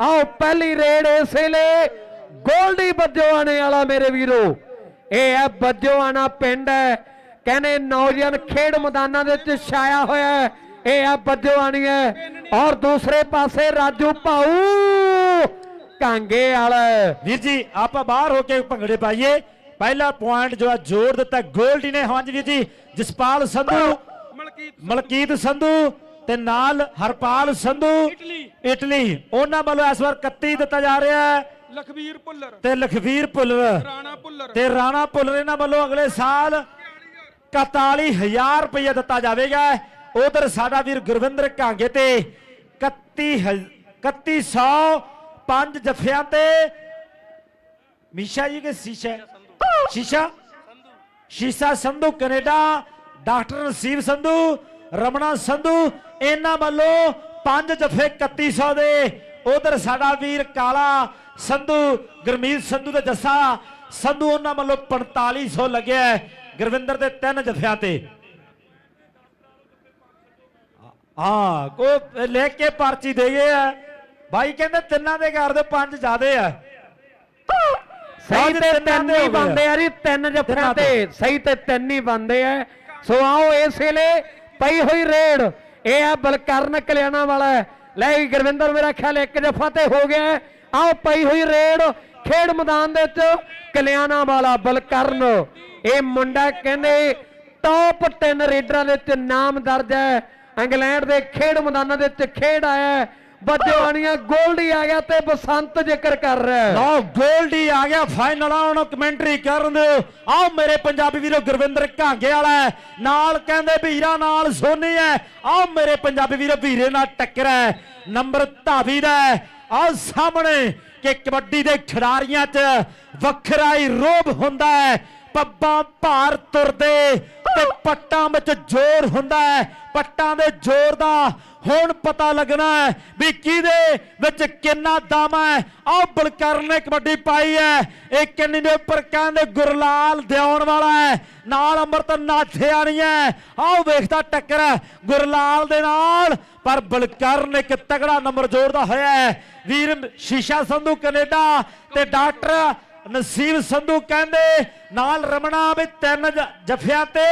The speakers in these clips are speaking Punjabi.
ਆਓ ਪਹਿਲੀ ਰੇਡ ਇਸ ਵੇਲੇ। ਗੋਲਡੀ ਬੱਜੋਆਣੇ ਵਾਲਾ ਮੇਰੇ ਵੀਰੋ। ਇਹ ਹੈ ਬੱਜੋਆਣਾ ਪਿੰਡ ਹੈ। ਕਹਿੰਦੇ ਨੌਜਵਾਨ ਖੇਡ ਮੈਦਾਨਾਂ ਦੇ ਵਿੱਚ ਛਾਇਆ ਹੋਇਆ ਹੈ। ਇਹ ਹੈ ਬੱਜੋਆਣੀ ਹੈ। ਔਰ ਦੂਸਰੇ ਪਾਸੇ ਰਾਜੂ ਭਾਊ ਕਾਂਗੇ ਵਾਲਾ ਵੀਰ ਜੀ ਆਪਾਂ ਬਾਹਰ ਹੋ ਕੇ ਭੰਗੜੇ ਪਾਈਏ। ਪਹਿਲਾ ਪੁਆਇੰਟ ਜੋ ਹੈ ਜੋਰ ਦਿੱਤਾ ਗੋਲਡੀ ਨੇ। ਹਾਂਜੀ ਵੀਰ ਜੀ ਜਸਪਾਲ ਸੰਧੂ। ਮਲਕੀਤ ਸੰਧੂ ਤੇ ਨਾਲ ਹਰਪਾਲ ਸੰਧੂ ਇਟਲੀ। ਇਟਲੀ। ਉਹਨਾਂ ਵੱਲੋਂ ਇਸ ਵਾਰ 31 ਦਿੱਤਾ ਜਾ ਰਿਹਾ ਹੈ। ਲਖਵੀਰ ਭੁੱਲਰ। ਤੇ ਲਖਵੀਰ ਭੁੱਲਰ। ਰਾਣਾ ਭੁੱਲਰ। ਤੇ ਰਾਣਾ ਭੁੱਲਰ ਇਹਨਾਂ ਵੱਲੋਂ ਅਗਲੇ ਸਾਲ 41000 ਰੁਪਏ ਦਿੱਤਾ ਜਾਵੇਗਾ। ਉਧਰ ਸਾਡਾ ਵੀਰ ਗੁਰਵਿੰਦਰ ਕਾਂਗੇ ਤੇ 31 3100 ਪੰਜ ਜਫਿਆਂ ਤੇ ਮੀਸ਼ਾ ਜੀ ਕੇ ਸ਼ੀਸ਼ਾ। ਸ਼ੀਸ਼ਾ? ਸ਼ੀਸ਼ਾ ਸੰਧੂ ਕੈਨੇਡਾ। ਡਾਕਟਰ ਨਸੀਬ ਸੰਧੂ ਰਮਣਾ ਸੰਧੂ ਇਹਨਾਂ ਵੱਲੋਂ ਪੰਜ ਜਫੇ 3100 ਦੇ ਉਧਰ ਸਾਡਾ ਵੀਰ ਕਾਲਾ ਸੰਧੂ ਗੁਰਮੀਤ ਸੰਧੂ ਤੇ ਜੱਸਾ ਸੰਧੂ ਉਹਨਾਂ ਵੱਲੋਂ 4500 ਲੱਗਿਆ ਗੁਰਵਿੰਦਰ ਦੇ ਤਿੰਨ ਜਫਿਆਂ ਤੇ। ਹਾਂ ਕੋ ਲੈ ਕੇ ਪਰਚੀ ਦੇ ਗਏ ਆ। ਭਾਈ ਕਹਿੰਦੇ ਤਿੰਨਾਂ ਦੇ ਘਰ ਦੇ ਪੰਜ ਜ਼ਿਆਦੇ ਆ। ਸਹੀ ਤੇ ਤਿੰਨਾਂ ਦੇ ਹੀ। ਬੰਦੇ ਆ। ਜੀ ਤਿੰਨ ਤਿੰਨਾਂ ਤੇ। ਸਹੀ ਤੇ ਤਿੰਨ ਹੀ ਬੰਦੇ ਆ। ਸੋ ਆਓ ਇਸ ਵੇਲੇ ਪਈ ਹੋਈ ਰੇਡ। ਇਹ ਆ ਬਲਕਰਨ ਕਲਿਆਣਾ ਵਾਲਾ ਲੈ ਵੀ ਗੁਰਵਿੰਦਰ, ਮੇਰਾ ਖਿਆਲ ਇੱਕ ਜੱਫਾ ਤੇ ਹੋ ਗਿਆ ਆਓ, ਪਈ ਹੋਈ ਰੇਡ। ਖੇਡ ਮੈਦਾਨ ਦੇ ਵਿੱਚ ਕਲਿਆਣਾ ਵਾਲਾ ਬਲਕਰਨ। ਇਹ ਮੁੰਡਾ ਕਹਿੰਦੇ ਟੌਪ 10 ਰੇਡਰਾਂ ਦੇ ਵਿੱਚ ਨਾਮ ਦਰਜ ਹੈ। ਇੰਗਲੈਂਡ ਦੇ ਖੇਡ ਮੈਦਾਨਾਂ ਦੇ ਵਿੱਚ ਖੇਡ ਆਇਆ ਹੈ। ਬੱਜਵਾਨੀਆਂ ਆ ਗਿਆ ਤੇ ਬਸੰਤ ਜ਼ਿਕਰ ਕਰ ਰਿਹਾ ਲਓ, ਗੋਲਡੀ ਆ ਗਿਆ ਫਾਈਨਲ ਆਉਣ ਕਮੈਂਟਰੀ ਕਰਨ ਦਿਓ। ਆਓ ਮੇਰੇ ਪੰਜਾਬੀ ਵੀਰੋ, ਗੁਰਵਿੰਦਰ ਘਾਂਗੇ ਵਾਲਾ ਨਾਲ ਕਹਿੰਦੇ ਵੀਰਾ, ਨਾਲ ਸੋਨੀ ਹੈ। ਆਓ ਮੇਰੇ ਪੰਜਾਬੀ ਵੀਰੋ, ਵੀਰੇ ਨਾਲ ਟੱਕਰ ਹੈ। ਨੰਬਰ ਧਾਵੀ ਦਾ ਹੈ। ਆਓ ਸਾਹਮਣੇ ਕਿ ਕਬੱਡੀ ਦੇ ਖਿਡਾਰੀਆਂ 'ਚ ਵੱਖਰਾ ਹੀ ਰੋਬ ਹੁੰਦਾ ਹੈ। ਪੱਬਾਂ ਭਾਰ ਤੁਰਦੇ ਤੇ ਪੱਟਾਂ ਵਿੱਚ ਜ਼ੋਰ ਹੁੰਦਾ ਹੈ। ਪੱਟਾਂ ਦੇ ਜ਼ੋਰ ਦਾ ਹੁਣ ਪਤਾ ਲੱਗਣਾ ਹੈ ਵੀ ਕਿਹਦੇ ਵਿੱਚ ਕਿੰਨਾ ਦਮ ਹੈ। ਆਹ ਬਲਕਰਨ ਨੇ ਕਬੱਡੀ ਪਾਈ ਹੈ। ਇਹ ਕੰਨੀ ਦੇ ਉੱਪਰ ਕਹਿੰਦੇ ਗੁਰਲਾਲ ਦਿਉਣ ਵਾਲਾ ਹੈ। ਨਾਲ ਅੰਮ੍ਰਿਤ ਨਾਥਿਆਣੀ ਹੈ। ਆਹ ਵੇਖਦਾ ਟੱਕਰ ਹੈ ਗੁਰਲਾਲ ਦੇ ਨਾਲ। ਪਰ ਬਲਕਰਨ ਇੱਕ ਤਗੜਾ ਨੰਬਰ ਜੋੜਦਾ ਹੋਇਆ ਹੈ। ਵੀਰ ਸ਼ੀਸ਼ਾ ਸੰਧੂ ਕੈਨੇਡਾ ਤੇ ਡਾਕਟਰ ਨਸੀਬ ਸੰਧੂ ਕਹਿੰਦੇ ਨਾਲ ਰਮਣਾ ਵੀ ਤਿੰਨ ਜਫਿਆਂ ਤੇ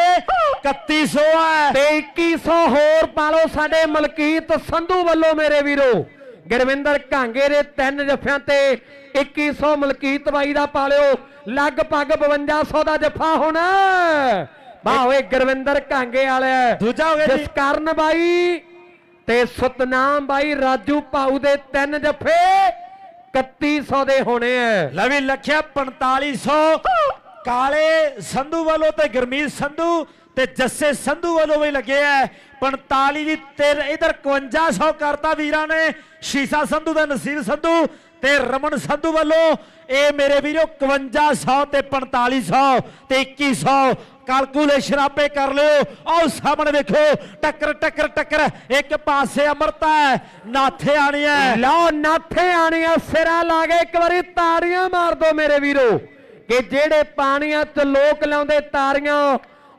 3100 ਹੈ। ਤੇ 2100 ਹੋਰ ਪਾ ਲਓ ਸਾਡੇ ਮਲਕੀਤ ਸੰਧੂ ਵੱਲੋਂ ਮੇਰੇ ਵੀਰੋ। ਗੁਰਵਿੰਦਰ ਕਾਂਗੇ ਦੇ ਤਿੰਨ ਜੱਫਿਆਂ ਤੇ 2100 ਮਲਕੀਤ ਬਾਈ ਦਾ ਪਾ ਲਿਓ। ਲਗਭਗ 5200 ਦਾ ਜੱਫਾ ਹੋਣਾ। ਵਾਹ ਓਏ ਗੁਰਵਿੰਦਰ ਕਾਂਗੇ ਵਾਲਿਆ ਦੂਜਾ ਹੋ ਗਿਆ ਜੀ। ਜਸਕਰਨ ਬਾਈ ਤੇ ਸਤਨਾਮ ਬਾਈ ਰਾਜੂ ਭਾਊ ਦੇ ਤਿੰਨ ਜੱਫੇ 3100 ਦੇ ਹੋਣੇ ਆ ਲਵੀ ਲਖਿਆ 4500 ਕਾਲੇ ਸੰਧੂ ਵੱਲੋਂ ਤੇ ਗਰਮੀਤ ਸੰਧੂ ਤੇ ਜੱਸੇ ਸੰਧੂ ਵੱਲੋਂ ਵੀ ਲੱਗੇ ਐ। 45 ਦੀ ਤੇਰ ਇਧਰ 5100 ਕਰਤਾ ਵੀਰਾਂ ਨੇ। ਸ਼ੀਸ਼ਾ ਸੰਧੂ ਦਾ ਨਸੀਬ ਸੰਧੂ ਤੇ ਰਮਨ ਸੰਧੂ ਵੱਲੋਂ। ਇਹ ਮੇਰੇ ਵੀਰੋ 5100 ਤੇ 4500 ਤੇ 2100 ਕੈਲਕੂਲੇਸ਼ਨ ਆਪੇ ਕਰ ਲਿਓ। ਆਓ ਸਾਹਮਣੇ ਵੇਖੋ ਟੱਕਰ ਟੱਕਰ ਟੱਕਰ। ਇੱਕ ਪਾਸੇ ਅਮਰਤਾ ਹੈ ਨਾਥੇ ਆਣੀ ਹੈ। ਲਓ ਨਾਥੇ ਆਣੀਆਂ ਸਿਰਾ ਲਾ ਕੇ ਇੱਕ ਵਾਰੀ ਤਾੜੀਆਂ ਮਾਰ ਦੋ ਮੇਰੇ ਵੀਰੋ। ਕਿ ਜਿਹੜੇ ਪਾਣੀਆਂ 'ਚ ਲੋਕ ਲਾਉਂਦੇ ਤਾੜੀਆਂ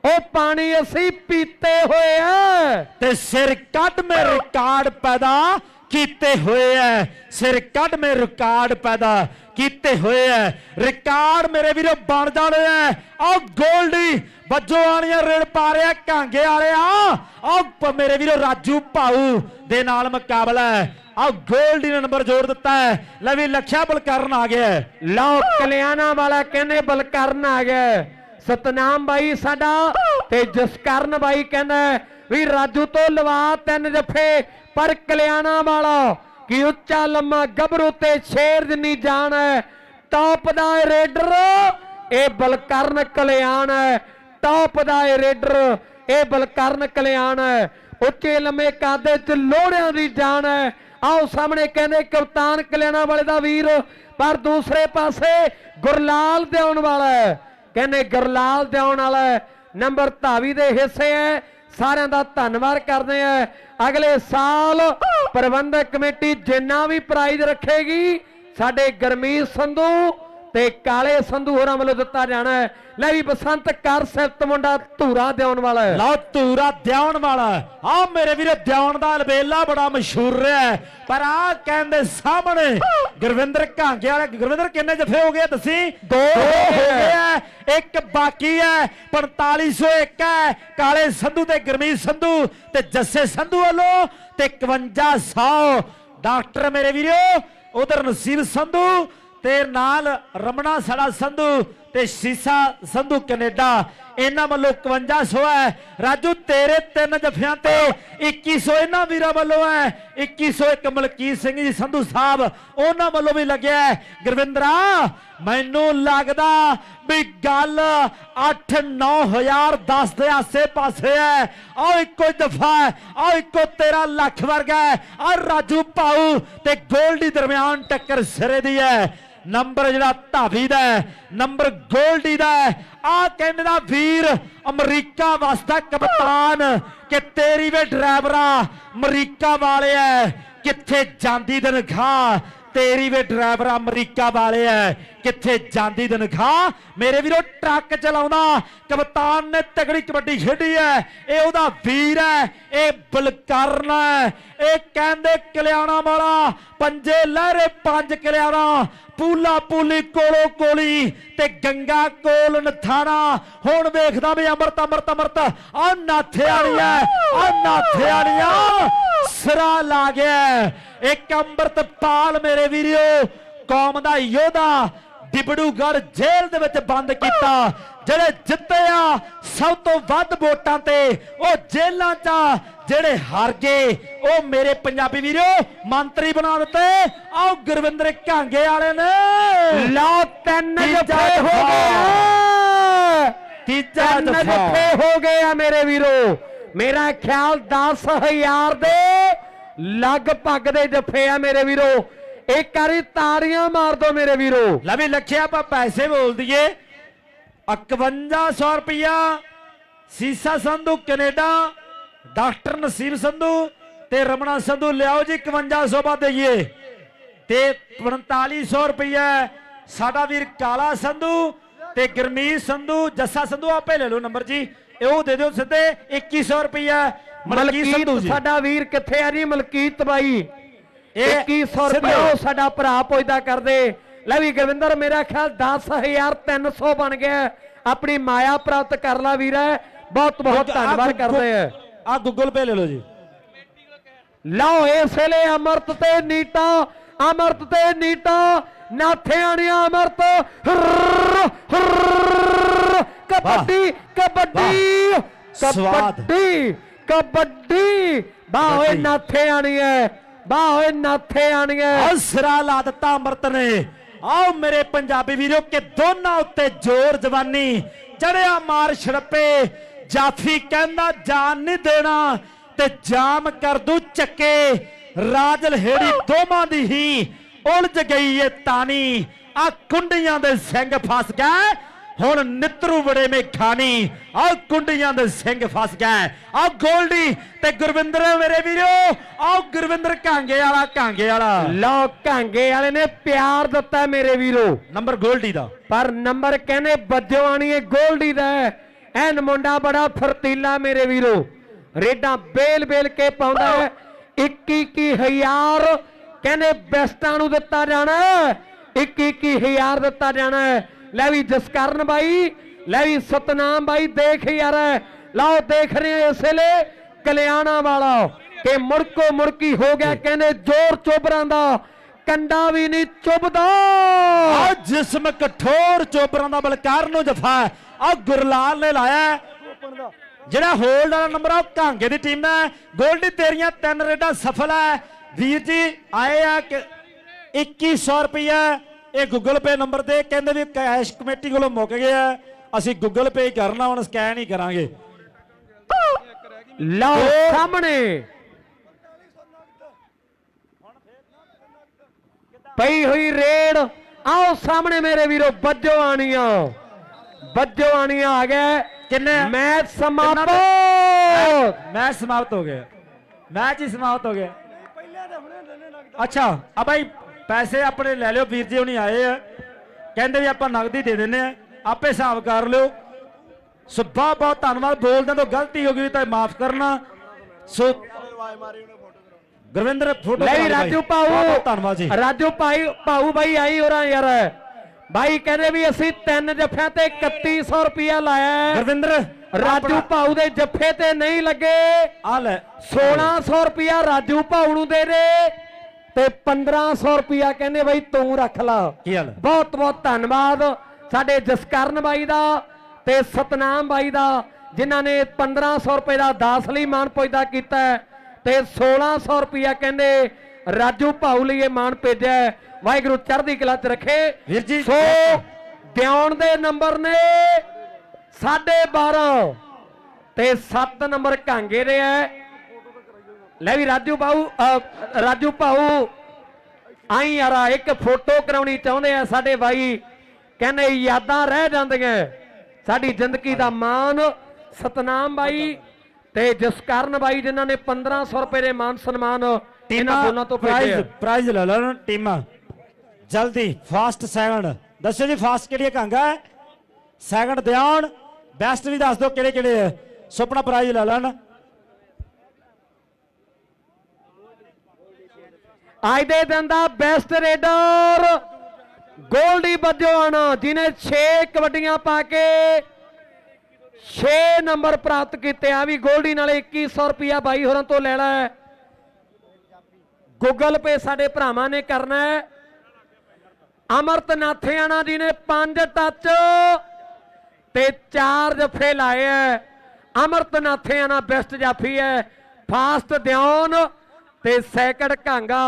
ਉਹ ਪਾਣੀ ਅਸੀਂ ਪੀਤੇ ਹੋਏ ਆ। ਤੇ ਸਿਰ ਕੱਢ ਮੇ ਰਿਕਾਰਡ ਪੈਦਾ ਕੀਤੇ ਹੋਏ ਐ ਸਿਰ ਕੱਢ ਮੇ ਰਿਕਾਰਡ ਪੈਦਾ ਕੀਤੇ ਹੋਏ ਐ। ਰਿਕਾਰਡ ਮੇਰੇ ਵੀਰੋ ਬਣ ਜਾਣੇ ਐ। ਆਹ ਗੋਲਡੀ, ਵੱਜੋ ਆਣੀਆਂ ਰੇਡ ਪਾ ਰਿਹਾ ਕਾਂਗੇ ਵਾਲਿਆ। ਆਹ ਮੇਰੇ ਵੀਰੋ ਰਾਜੂ ਭਾਊ ਦੇ ਨਾਲ ਮੁਕਾਬਲਾ ਹੈ ਆਹ ਗੋਲਡੀ ਨੇ ਨੰਬਰ ਜੋੜ ਦਿੱਤਾ ਹੈ ਲੈ ਵੀ ਲਖਿਆ ਬਲਕਰਨ ਆ ਗਿਆ ਲਓ, ਕਲਿਆਣਾ ਵਾਲਾ ਕਹਿੰਦੇ ਬਲਕਰਨ ਆ ਗਿਆ ਸਤਨਾਮ ਬਾਈ ਸਾਡਾ ਤੇ ਜਸਕਰਨ ਬਾਈ ਕਹਿੰਦਾ ਵੀ ਰਾਜੂ ਤੋਂ ਲਵਾ ਤਿੰਨ ਜੱਫੇ, ਪਰ ਕਲਿਆਣਾ ਵਾਲਾ ਕਿ ਉੱਚਾ ਲੰਮਾ ਗੱਭਰੂ ਤੇ ਸ਼ੇਰ ਜਿੰਨੀ ਜਾਨ ਹੈ ਟੌਪ ਦਾ ਇਹ ਰੇਡਰ, ਇਹ ਬਲਕਰਨ ਕਲਿਆਣ ਹੈ। ਟੌਪ ਦਾ ਇਹ ਰੇਡਰ, ਇਹ ਬਲਕਰਨ ਕਲਿਆਣ ਹੈ। ਉੱਚੇ ਲੰਮੇ ਕਾਦੇ ਚ ਲੋਹੜਿਆਂ ਦੀ ਜਾਨ ਹੈ। ਆਓ ਸਾਹਮਣੇ ਕਹਿੰਦੇ ਕਪਤਾਨ ਕਲਿਆਣਾ ਵਾਲੇ ਦਾ ਵੀਰ, ਪਰ ਦੂਸਰੇ ਪਾਸੇ ਗੁਰਲਾਲ ਦੇਉਣ ਵਾਲਾ ਹੈ। ਕਹਿੰਦੇ ਗੁਰਲਾਲ ਦੇਉਣ ਵਾਲਾ ਨੰਬਰ ਧਾਵੀ ਦੇ ਹਿੱਸੇ ਹੈ। ਸਾਰਿਆਂ ਦਾ ਧੰਨਵਾਦ ਕਰਦੇ ਆ। ਅਗਲੇ ਸਾਲ ਪ੍ਰਬੰਧਕ ਕਮੇਟੀ ਜਿੰਨਾ ਵੀ ਪ੍ਰਾਈਜ਼ ਰੱਖੇਗੀ, ਸਾਡੇ ਗਰਮੀਤ ਸੰਧੂ ਤੇ ਕਾਲੇ ਸੰਧੂ ਹੋਰਾਂ ਵੱਲੋਂ ਦਿੱਤਾ ਜਾਣਾ ਹੈ। ਲੈ ਵੀ ਬਸੰਤ ਕਰ ਸਿਫਤ ਮੁੰਡਾ ਧੂਰਾ ਦੇਉਣ ਵਾਲਾ ਹੈ। ਲਓ ਧੂਰਾ ਦਿਆਉਣ ਵਾਲਾ ਆ ਮੇਰੇ ਵੀਰੇ ਦਿਆਉਣ ਦਾ ਅਲਬੇਲਾ ਬੜਾ ਮਸ਼ਹੂਰ ਰਿਹਾ ਹੈ। ਪਰ ਆ ਕਹਿੰਦੇ ਸਾਹਮਣੇ ਗੁਰਵਿੰਦਰ ਘਾਂਗੇ ਵਾਲੇ ਗੁਰਵਿੰਦਰ ਕਿੰਨੇ ਜਫੇ ਹੋ ਗਏ ਦੱਸੀ? ਦੋ ਹੋ ਗਏ ਗਏ ਹੈ। ਇੱਕ ਬਾਕੀ ਹੈ 4501 ਹੈ। ਕਾਲੇ ਸੰਧੂ ਤੇ ਗਰਮੀਤ ਸੰਧੂ ਤੇ ਜੱਸੇ ਸੰਧੂ ਵੱਲੋਂ ਤੇ 5100 ਡਾਕਟਰ ਮੇਰੇ ਵੀਰੋ ਉਧਰ ਨਸੀਬ ਸੰਧੂ ਤੇ ਨਾਲ ਰਮਣਾ ਸੜਾ ਸੰਧੂ ਤੇ ਸ਼ੀਸਾ ਸੰਧੂ ਕੈਨੇਡਾ। ਇਹਨਾਂ ਵੱਲੋਂ 5100 ਹੈ। ਰਾਜੂ, ਤੇਰੇ ਤਿੰਨ ਜਫਿਆਂ ਤੇ 2100 ਇਹਨਾਂ ਵੀਰਾਂ ਵੱਲੋਂ ਹੈ। 2101 ਮਲਕੀਤ ਸਿੰਘ ਜੀ, ਸੰਧੂ ਸਾਹਿਬ, ਉਹਨਾਂ ਵੱਲੋਂ ਵੀ ਲੱਗਿਆ ਗੁਰਵਿੰਦਰਾ, ਮੈਨੂੰ ਲੱਗਦਾ ਵੀ ਗੱਲ 8 9000 10 ਦੇ ਆਸੇ ਪਾਸੇ ਹੈ। ਆਓ ਇੱਕੋ ਦਫਾ ਆਓ ਇੱਕੋ ਤੇਰਾ ਲੱਖ ਵਰਗਾ ਹੈ। ਆ ਰਾਜੂ ਪਾਉ ਤੇ ਗੋਲਡੀ ਦਰਮਿਆਨ ਟੱਕਰ ਸਿਰੇ ਦੀ ਹੈ। ਨੰਬਰ ਜਿਹੜਾ ਧਾਵੀ ਦਾ ਹੈ, ਨੰਬਰ ਗੋਲਡੀ ਦਾ ਹੈ। ਆ ਕਹਿੰਦੇ ਦਾ ਵੀਰ, ਅਮਰੀਕਾ ਵਸਦਾ ਕਪਤਾਨ, ਕਿ ਤੇਰੀ ਵੇ ਡਰਾਈਵਰਾ ਅਮਰੀਕਾ ਵਾਲੇ ਐ, ਕਿੱਥੇ ਜਾਂਦੀ ਤਨਖਾਹ? ਤੇਰੀ ਵੇ ਡਰਾਈਵਰ ਅਮਰੀਕਾ ਵਾਲੇ ਐ ਕਿੱਥੇ ਜਾਂਦੀ ਤਨਖਾਹ? ਮੇਰੇ ਵੀਰੋ, ਟਰੱਕ ਚਲਾਉਂਦਾ। ਕਪਤਾਨ ਨੇ ਤਗੜੀ ਕਬੱਡੀ ਖੇਡੀ ਹੈ। ਇਹ ਉਹਦਾ ਵੀਰ ਹੈ। ਇਹ ਬਲਕਰਨ ਐ ਇਹ ਕਹਿੰਦੇ ਕਲਿਆਣਾ ਵਾਲਾ ਪੰਜੇ ਲਹਿਰੇ, ਪੰਜ ਕਲਿਆਣਾ। ਪੂਲਾ ਪੂਲੀ ਕੋਲੋ ਕੋਲੀ ਤੇ ਗੰਗਾ ਕੋਲ ਨਥਾਣਾ। ਹੁਣ ਵੇਖਦਾ ਵੀ ਅੰਮ੍ਰਿਤ ਅੰਮ੍ਰਿਤ ਅੰਮ੍ਰਿਤ। ਆ ਨਾਥੇ ਵਾਲੀਆਂ ਆ ਨਾਥੇ ਵਾਲੀਆਂ ਸਿਰਾ ਲਾ ਗਿਆ। ਇੱਕ ਅੰਮ੍ਰਿਤਪਾਲ ਮੇਰੇ ਵੀਰਿਓ, ਕੌਮ ਦਾ ਯੋਧਾ। ਡਿਬੜੂਗੜ ਜੇਲ੍ਹ ਦੇ ਵਿੱਚ ਬੰਦ ਕੀਤਾ। ਜਿਹੜੇ ਜਿੱਤੇ ਆ ਸਭ ਤੋਂ ਵੱਧ ਵੋਟਾਂ ਤੇ ਉਹ ਜੇਲ੍ਹਾਂ 'ਚ ਜਿਹੜੇ ਹਾਰ ਗਏ ਉਹ ਮੇਰੇ ਪੰਜਾਬੀ ਵੀਰੋ ਮੰਤਰੀ ਬਣਾ ਦਿੱਤੇ। ਆਓ ਗੁਰਵਿੰਦਰ ਘਾਂਗੇ ਵਾਲੇ ਨੇ। ਲਓ ਤਿੰਨ ਜਫੇ ਹੋ। ਗਏ ਆ। ਤੀਜਾ ਜਫੇ। ਹੋ ਗਏ ਆ ਮੇਰੇ ਵੀਰੋ। ਮੇਰਾ ਖਿਆਲ 10000 ਦੇ ਲਗਭਗ ਦੇ ਜਫੇ ਆ ਮੇਰੇ ਵੀਰੋ। ਇੱਕ ਵਾਰੀ ਤਾੜੀਆਂ ਮਾਰ ਦੋ ਮੇਰੇ ਵੀਰੋ। ਲੈ ਵੀ ਲਖਿਆ ਆਪਾਂ ਪੈਸੇ ਬੋਲ ਦਈਏ। 5100 ਰੁਪਇਆ ਸੀਸਾ ਸੰਧੂ ਕੈਨੇਡਾ ਡਾਕਟਰ ਨਸੀਬ ਸੰਧੂ ਤੇ ਰਮਣਾ ਸੰਧੂ। ਲਿਆਓ ਜੀ 5100 ਬਾਅਦ ਦਈਏ। ਤੇ 4500 ਰੁਪਇਆ ਸਾਡਾ ਵੀਰ ਕਾਲਾ ਸੰਧੂ ਤੇ ਗਰਮੀਤ ਸੰਧੂ ਜੱਸਾ ਸੰਧੂ ਆਪੇ ਲੈ ਲਓ ਨੰਬਰ ਜੀ। ਇਹ ਉਹ ਦੇ ਦਿਓ ਸਿੱਧੇ 2100 ਰੁਪਇਆ ਮਲਕੀਤ ਮਲਕੀਤ ਸੰਧੂ ਜੀ। ਸਾਡਾ ਵੀਰ ਕਿੱਥੇ ਆ ਜੀ? ਮਲਕੀਤ ਬਾਈ। 2100 ਸਿੱਧੇ। ਰੁਪਏ। ਉਹ ਸਾਡਾ ਭਰਾ ਪੁੱਜਦਾ ਕਰਦੇ। ਲੈ ਵੀ ਗੁਰਵਿੰਦਰ ਮੇਰਾ ਖਿਆਲ 10300 ਬਣ ਗਿਆ। ਆਪਣੀ ਮਾਇਆ ਪ੍ਰਾਪਤ ਕਰ ਲਾ ਵੀਰਾ। ਬਹੁਤ ਬਹੁਤ ਧੰਨਵਾਦ ਕਰਦੇ ਆ। ਆ ਗੂਗਲ ਪੇ ਲੈ ਲਓ ਜੀ। ਲਓ ਇਸ ਵੇਲੇ ਅਮਰਤ ਤੇ ਨੀਟਾ ਅਮਰਤ ਤੇ ਨੀਟਾ ਨਾਥਿਆਣੀਆਂ ਅਮਰਤ ਹਰਰ, ਹਰਰ, ਕਬੱਡੀ ਕਬੱਡੀ। ਕਬੱਡੀ ਕਬੱਡੀ। ਬਾਹ ਓਏ। ਨਾਥੇ ਆਣੀ ਹੈ ਬਾਹ ਓਏ ਨਾਥੇ ਆਣੀ ਅਸਰਾ ਲਾ ਦਿੱਤਾ ਅੰਮ੍ਰਿਤ ਨੇ। ਆਓ ਮੇਰੇ ਪੰਜਾਬੀ ਵੀਰੋ, ਕਿ ਦੋਨਾਂ ਉੱਤੇ ਜ਼ੋਰ ਜਵਾਨੀ। ਚੜਿਆ ਮਾਰ ਛੜਪੇ। ਜਾਫੀ ਕਹਿੰਦਾ, ਜਾਨ ਨਹੀਂ ਦੇਣਾ ਤੇ ਜਾਮ ਕਰ ਦੂ ਚੱਕੇ। ਰਾਜਲ ਹੇੜੀ ਦੋਵਾਂ ਦੀ ਹੀ ਉਲਝ ਗਈ ਏ ਤਾਣੀ। ਆ ਕੁੰਡੀਆਂ ਦੇ ਸਿੰਘ ਫਸ ਗਏ। ਹੁਣ ਨਿਤਰੂ ਬੜੇ ਮੇ ਖਾਣੀ। ਆ ਕੁੰਡੀਆਂ ਦੇ ਸਿੰਘ ਫਸ ਗਏ। ਆ ਗੋਲਡੀ ਤੇ ਗੁਰਵਿੰਦਰ ਮੇਰੇ ਵੀਰੋ। ਆ ਗੁਰਵਿੰਦਰ ਕਾਂਗੇ ਵਾਲਾ ਕਾਂਗੇ ਵਾਲਾ। ਲਓ ਕਾਂਗੇ ਵਾਲੇ ਨੇ ਪਿਆਰ ਦਿੱਤਾ ਮੇਰੇ ਵੀਰੋ। ਨੰਬਰ ਗੋਲਡੀ ਦਾ। ਪਰ ਨੰਬਰ ਕਹਿੰਦੇ ਬੱਜਵਾਣੀ ਇਹ ਗੋਲਡੀ ਦਾ। ਐਨ ਮੁੰਡਾ ਬੜਾ ਫਰਤੀਲਾ ਮੇਰੇ ਵੀਰੋ। ਰੇਡਾਂ ਬੇਲ ਬੇਲ ਕੇ ਪਾਉਂਦਾ ਹੈ। 21 ਹਜ਼ਾਰ ਕਹਿੰਦੇ ਬੈਸਟਾਂ ਨੂੰ ਦਿੱਤਾ ਜਾਣਾ 21 ਹਜ਼ਾਰ ਦਿੱਤਾ ਜਾਣਾ ਹੈ। ਲੈ ਵੀ ਜਸਕਰਨ ਬਾਈ ਲੈ ਵੀ ਸਤਨਾਮ ਬਾਈ ਦੇਖ ਯਾਰ ਲਓ ਦੇਖ ਰਹੇ ਹੋ ਇਸ ਵੇਲੇ ਕਲਿਆਣਾ ਵਾਲਾ ਕਿ ਮੁੜਕੋ ਮੁੜਕੀ ਹੋ ਗਿਆ ਕਹਿੰਦੇ ਜ਼ੋਰ ਚੋਬਰਾਂ ਦਾ ਕੰਡਾ ਵੀ ਨਹੀਂ ਚੁੱਭਦਾ ਆ ਜਿਸਮ ਕਠੋਰ ਚੋਬਰਾਂ ਦਾ ਬਲਕਾਰ ਨੂੰ ਜਫਾ ਆ ਗੁਰਲਾਲ ਨੇ ਲਾਇਆ। ਜਿਹੜਾ ਹੋਲਡ ਵਾਲਾ ਨੰਬਰ ਆ ਕਾਂਗੇ ਦੀ ਟੀਮ ਦਾ। ਗੋਲਡੀ ਤੇਰੀਆਂ ਤਿੰਨ ਰੇਡਾਂ ਸਫਲ ਹੈ ਵੀਰ ਜੀ ਆਏ ਆ ਕਿ 2100 ਰੁਪਇਆ ਇਹ ਗੂਗਲ ਪੇ ਨੰਬਰ ਤੇ ਕਹਿੰਦੇ ਵੀ ਕੈਸ਼ ਕਮੇਟੀ ਕੋਲੋਂ ਮੁੱਕ ਗਿਆ ਅਸੀਂ ਗੂਗਲ ਪੇ ਹੀ ਕਰਨਾ ਹੁਣ ਸਕੈਨ ਹੀ ਕਰਾਂਗੇ। ਲਓ। ਸਾਹਮਣੇ। ਪਈ ਹੋਈ ਰੇਡ। ਆਓ ਸਾਹਮਣੇ ਮੇਰੇ ਵੀਰੋ ਬੱਜੋ ਆਣੀਆਂ ਬੱਜੋ ਆਣੀਆਂ ਆ ਗਏ। ਕਿੰਨੇ? ਮੈਚ ਸਮਾਪਤ। ਮੈਚ ਸਮਾਪਤ ਹੋ ਗਿਆ। ਮੈਚ ਹੀ ਸਮਾਪਤ ਹੋ ਗਿਆ। ਅੱਛਾ ਆ ਭਾਈ ਪੈਸੇ ਆਪਣੇ ਲੈ ਲਿਓ ਵੀਰ ਜੀ ਹੁਣੀ ਆਏ ਆ। ਕਹਿੰਦੇ ਵੀ ਆਪਾਂ ਨਗਦੀ ਦੇ ਦਿੰਨੇ ਆ। ਆਪੇ ਹਿਸਾਬ ਕਰ ਲਿਓ। ਸੋ ਬਹੁਤ ਬਹੁਤ ਧੰਨਵਾਦ। ਬੋਲਦਿਆਂ ਤੋਂ ਗਲਤੀ ਹੋ ਗਈ ਤਾਂ ਮਾਫ ਕਰਨਾ। ਸੋ ਗੁਰਵਿੰਦਰ ਫੋਟੋ ਲੈ। ਰਾਜੂ ਪਾਉ ਧੰਨਵਾਦ ਜੀ। ਰਾਜੂ ਭਾਈ ਭਾਊ ਬਾਈ ਆਈ ਹੋਰਾਂ ਯਾਰ। ਬਾਈ ਕਹਿੰਦੇ ਵੀ ਅਸੀਂ ਤਿੰਨ ਜੱਫਿਆਂ ਤੇ 3100 ਰੁਪਿਆ ਲਾਇਆ। ਗੁਰਵਿੰਦਰ ਰਾਜੂ ਭਾਊ ਦੇ ਜੱਫੇ ਤੇ ਨਹੀਂ ਲੱਗੇ। ਆ ਲੈ। 1600 ਰੁਪਿਆ ਰਾਜੂ ਭਾਊ ਨੂੰ ਦੇ ਦੇ। ਤੇ 1500 ਰੁਪਿਆ ਕਹਿੰਦੇ ਬਈ ਤੂੰ ਰੱਖ ਲਾ ਕੀ ਹਾਲ ਹੈ? ਬਹੁਤ ਬਹੁਤ ਧੰਨਵਾਦ ਸਾਡੇ ਜਸਕਰਨ ਬਾਈ ਦਾ ਤੇ ਸਤਨਾਮ ਬਾਈ ਦਾ ਜਿਨ੍ਹਾਂ ਨੇ 1500 ਰੁਪਏ ਦਾ ਦਾਸ ਲਈ ਮਾਨ ਪੁੱਜਦਾ ਕੀਤਾ ਤੇ 1600 ਰੁਪਿਆ ਕਹਿੰਦੇ ਰਾਜੂ ਭਾਊ ਲਈ ਇਹ ਮਾਨ ਭੇਜਿਆ। ਵਾਹਿਗੁਰੂ ਚੜ੍ਹਦੀ ਕਲਾ ਚ ਰੱਖੇ ਵੀਰ ਜੀ ਸੋ ਦਿਉਣ ਦੇ ਨੰਬਰ ਨੇ 12.5 ਤੇ 7 ਨੰਬਰ ਕਾਂਗੇ ਦੇ ਹੈ ਲੈ ਵੀ ਰਾਜੂ ਬਾਊ ਰਾਜੂ ਭਾਊ ਆਈ ਯਾਰਾ ਇੱਕ ਫੋਟੋ ਕਰਾਉਣੀ ਚਾਹੁੰਦੇ ਆ ਸਾਡੇ ਬਾਈ। ਕਹਿੰਦੇ ਯਾਦਾਂ ਰਹਿ ਜਾਂਦੀਆਂ। ਸਾਡੀ ਜ਼ਿੰਦਗੀ ਦਾ ਮਾਣ ਸਤਨਾਮ ਬਾਈ ਤੇ ਜਸਕਰਨ ਬਾਈ ਜਿਨ੍ਹਾਂ ਨੇ 1500 ਰੁਪਏ ਦੇ ਮਾਨ ਸਨਮਾਨ ਇਹਨਾਂ ਦੋਨਾਂ ਤੋਂ ਪ੍ਰਾਈਜ਼। ਪ੍ਰਾਈਜ਼ ਲੈ ਲੈਣ ਟੀਮਾਂ। ਜਲਦੀ ਫਾਸਟ ਸੈਕੰਡ ਦੱਸੋ ਜੀ ਫਾਸਟ ਕਿਹੜੀ ਕਾਂਗਾ ਹੈ ਸੈਕੰਡ ਧਿਆਨ ਬੈਸਟ ਵੀ ਦੱਸ ਦਿਓ ਕਿਹੜੇ ਕਿਹੜੇ ਸੁਪਨਾ ਪ੍ਰਾਈਜ਼ ਲੈ ਲੈਣ ਅੱਜ ਦੇ ਦਿਨ ਦਾ ਬੈਸਟ ਰੇਡਰ ਗੋਲਡੀ ਬੱਜੋਆਣਾ ਜਿਨੇ 6 ਕਬੱਡੀਆਂ ਪਾ ਕੇ 6 ਨੰਬਰ ਪ੍ਰਾਪਤ ਕੀਤੇ ਆ। ਵੀ ਗੋਲਡੀ ਨਾਲ 2100 ਰੁਪਿਆ ਬਾਈ ਹੋਰਾਂ ਤੋਂ ਲੈਣਾ ਹੈ ਗੂਗਲ ਪੇ ਸਾਡੇ ਭਰਾਵਾਂ ਨੇ ਕਰਨਾ ਹੈ। ਅਮਰਤ ਨਾਥਿਆਣਾ ਜੀ ਨੇ 5 ਟੱਚ ਤੇ 4 ਜਫੇ ਲਾਏ ਐ ਅਮਰਤ ਨਾਥਿਆਣਾ ਬੈਸਟ ਜਾਫੀ ਹੈ। ਫਾਸਟ ਦਿਉਨ ਤੇ ਸੈਕੜ ਘਾਂਗਾ।